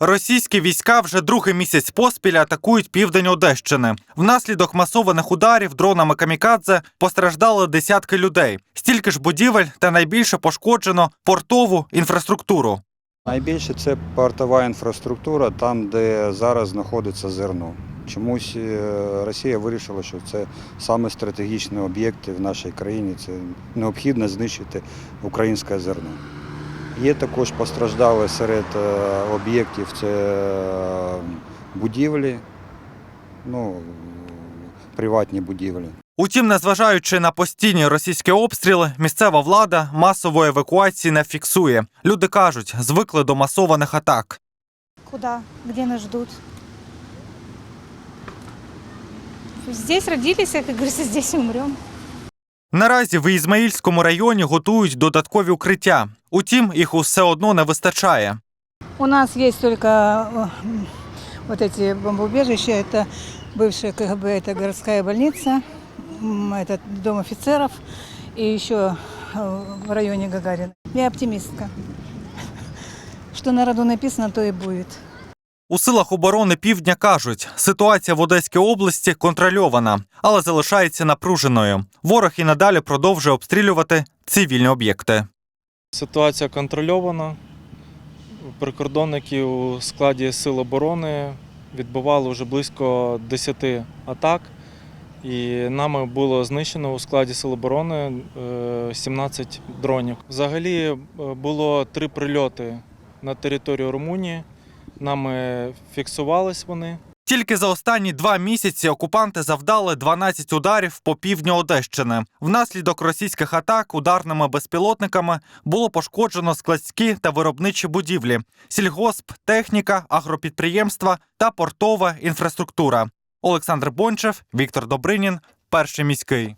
Російські війська вже другий місяць поспіль атакують південь Одещини. Внаслідок масованих ударів дронами камікадзе постраждали десятки людей. Стільки ж будівель та найбільше пошкоджено портову інфраструктуру. Найбільше це портова інфраструктура, там, де зараз знаходиться зерно. Чомусь е, Росія вирішила, що це саме стратегічні об'єкти в нашій країні. Це необхідно знищити українське зерно. Є також постраждали серед е, об'єктів це е, будівлі, ну, приватні будівлі. Утім, незважаючи на постійні російські обстріли, місцева влада масової евакуації не фіксує. Люди кажуть, звикли до масованих атак. Куда? Где нас ждут? Здесь родились, как говорится, здесь умрем. Наразі в Ізмаїльському районі готують додаткові укриття. Утім, їх усе одно не вистачає. У нас есть только э, м, вот эти бомбоубежища. Это бывшая КГБ, это городская больница, м, это дом офицеров и еще э, в районе Гагарина. Я оптимистка. Что народу написано, то и будет. У силах оборони півдня кажуть, ситуація в Одеській області контрольована, але залишається напруженою. Ворог і надалі продовжує обстрілювати цивільні об'єкти. Ситуація контрольована. Прикордонники у складі Сил оборони відбивали вже близько 10 атак, і нами було знищено у складі Сил оборони е, 17 дронів. Взагалі е, було три прильоти на територію Румунії. Нами фіксувались вони. Тільки за останні два місяці окупанти завдали 12 ударів по півдню Одещини. Внаслідок російських атак ударними безпілотниками було пошкоджено складські та виробничі будівлі, сільгосп, техніка, агропідприємства та портова інфраструктура. Олександр Бончев, Віктор Добринін, перший міський.